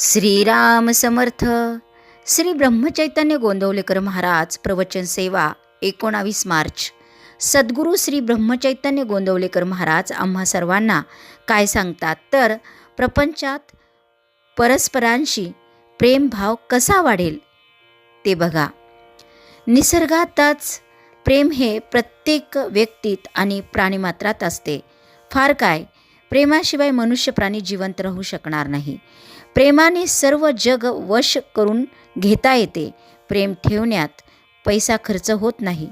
श्रीराम समर्थ. श्री ब्रह्मचैतन्य गोंदवलेकर महाराज प्रवचन सेवा एकोणावीस मार्च. सद्गुरू श्री ब्रह्मचैतन्य गोंदवलेकर महाराज आम्हा सर्वांना काय सांगतात? तर प्रपंचात परस्परांशी प्रेमभाव कसा वाढेल? ते बघा. निसर्गातच प्रेम हे प्रत्येक व्यक्तीत आणि प्राणीमात्रात असते. फार काय? प्रेमाशिवाय मनुष्य प्राणी जिवंत राहू शकणार नाही. प्रेमाने सर्व जग वश करून घेता येते. प्रेम ठेवण्यात पैसा खर्च होत नाही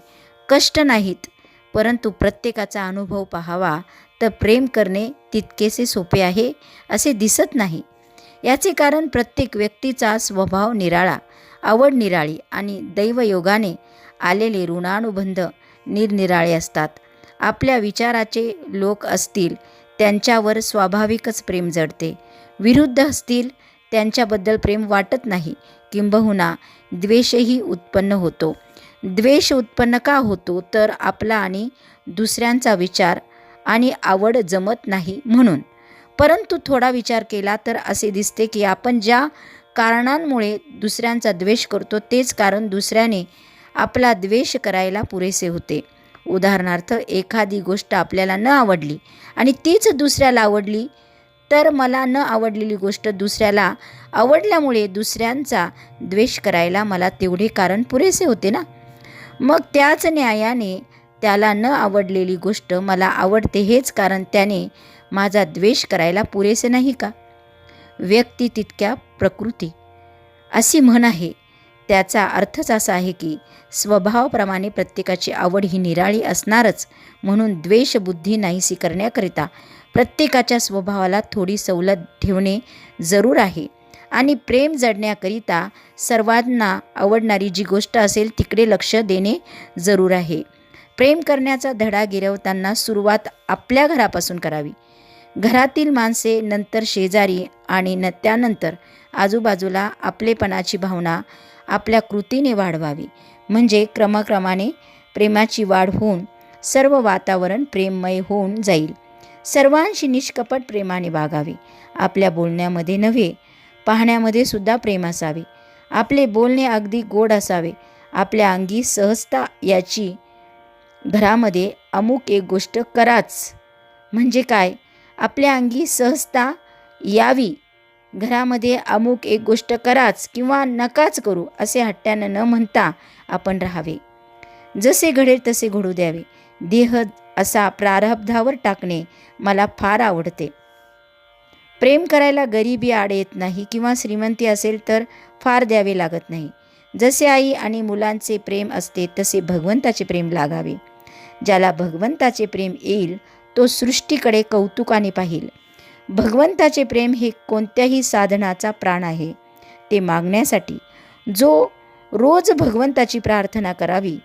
कष्ट नाहीत परंतु प्रत्येकाचा अनुभव पाहावा तर प्रेम करणे तितकेसे सोपे आहे असे दिसत नाही. याचे कारण प्रत्येक व्यक्तीचा स्वभाव निराळा आवड निराळी आणि दैवयोगाने आलेले ऋणानुबंध निरनिराळे असतात. आपल्या विचाराचे लोक असतील त्यांच्यावर स्वाभाविकच प्रेम जडते. विरुद्ध असतील त्यांच्याबद्दल प्रेम वाटत नाही. किंबहुना द्वेषही उत्पन्न होतो. द्वेष उत्पन्न का होतो? तर आपला आणि दुसऱ्यांचा विचार आणि आवड जमत नाही म्हणून. परंतु थोडा विचार केला तर असे दिसते की आपण ज्या कारणांमुळे दुसऱ्यांचा द्वेष करतो तेच कारण दुसऱ्याने आपला द्वेष करायला पुरेसे होते. उदाहरणार्थ एखादी गोष्ट आपल्याला न आवडली आणि तीच दुसऱ्याला आवडली तर मला न आवडलेली गोष्ट दुसऱ्याला आवडल्यामुळे दुसऱ्यांचा द्वेष करायला मला तेवढे कारण पुरेसे होते ना? मग त्याच न्यायाने त्याला न आवडलेली गोष्ट मला आवडते हेच कारण त्याने माझा द्वेष करायला पुरेसे नाही का? व्यक्ती तितक्या प्रकृती. अशी म्हण आहे. त्याचा अर्थच असा आहे की स्वभावाप्रमाणे प्रत्येकाची आवड ही निराळी असणारच. म्हणून द्वेषबुद्धी नाहीशी करण्याकरिता प्रत्येकाच्या स्वभावाला थोडी सवलत ठेवणे जरूर आहे. आणि प्रेम जडण्याकरिता सर्वांना आवडणारी जी गोष्ट असेल तिकडे लक्ष देणे जरूर आहे. प्रेम करण्याचा धडा गिरवताना सुरुवात आपल्या घरापासून करावी. घरातील माणसे नंतर शेजारी आणि न त्यानंतर आजूबाजूला आपलेपणाची भावना आपल्या कृतीने वाढवावी. म्हणजे क्रमक्रमाने प्रेमाची वाढ होऊन सर्व वातावरण प्रेममय होऊन जाईल. सर्वांशी निष्कपट प्रेमाने वागावे. आपल्या बोलण्यामध्ये नव्हे पाहण्यामध्ये सुद्धा प्रेम असावे. आपले बोलणे अगदी गोड असावे. आपल्या अंगी सहजता याची घरामध्ये अमुक एक गोष्ट कराच. म्हणजे काय? आपल्या अंगी सहजता यावी. घरामध्ये अमुक एक गोष्ट कराच किंवा नकाच करू असे हट्ट्यानं न म्हणता आपण राहावे. जसे घडेल तसे घडू द्यावे. देह असा प्रारब्धावर टाकणे मला फार आवडते. प्रेम करायला गरिबी आड येत नाही किंवा श्रीमंती असेल तर फार द्यावे लागत नाही. जसे आई आणि मुलांचे प्रेम असते तसे भगवंताचे प्रेम लागावे. ज्याला भगवंताचे प्रेम येईल तो सृष्टीकडे कौतुकाने पाहिल. भगवंताचे प्रेम हे कोणत्याही साधनाचा प्राण आहे. ते मागण्यासाठी जो रोज भगवंताची प्रार्थना करावी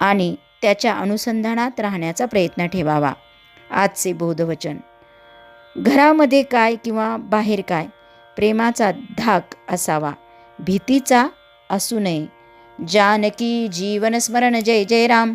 आणि त्याच्या अनुसंधानात राहण्याचा प्रयत्न ठेवावा. आजचे बोधवचन. घरामध्ये काय किंवा बाहेर काय प्रेमाचा धाक असावा. भीतीचा असू नये. जानकी जीवनस्मरण जय जय राम.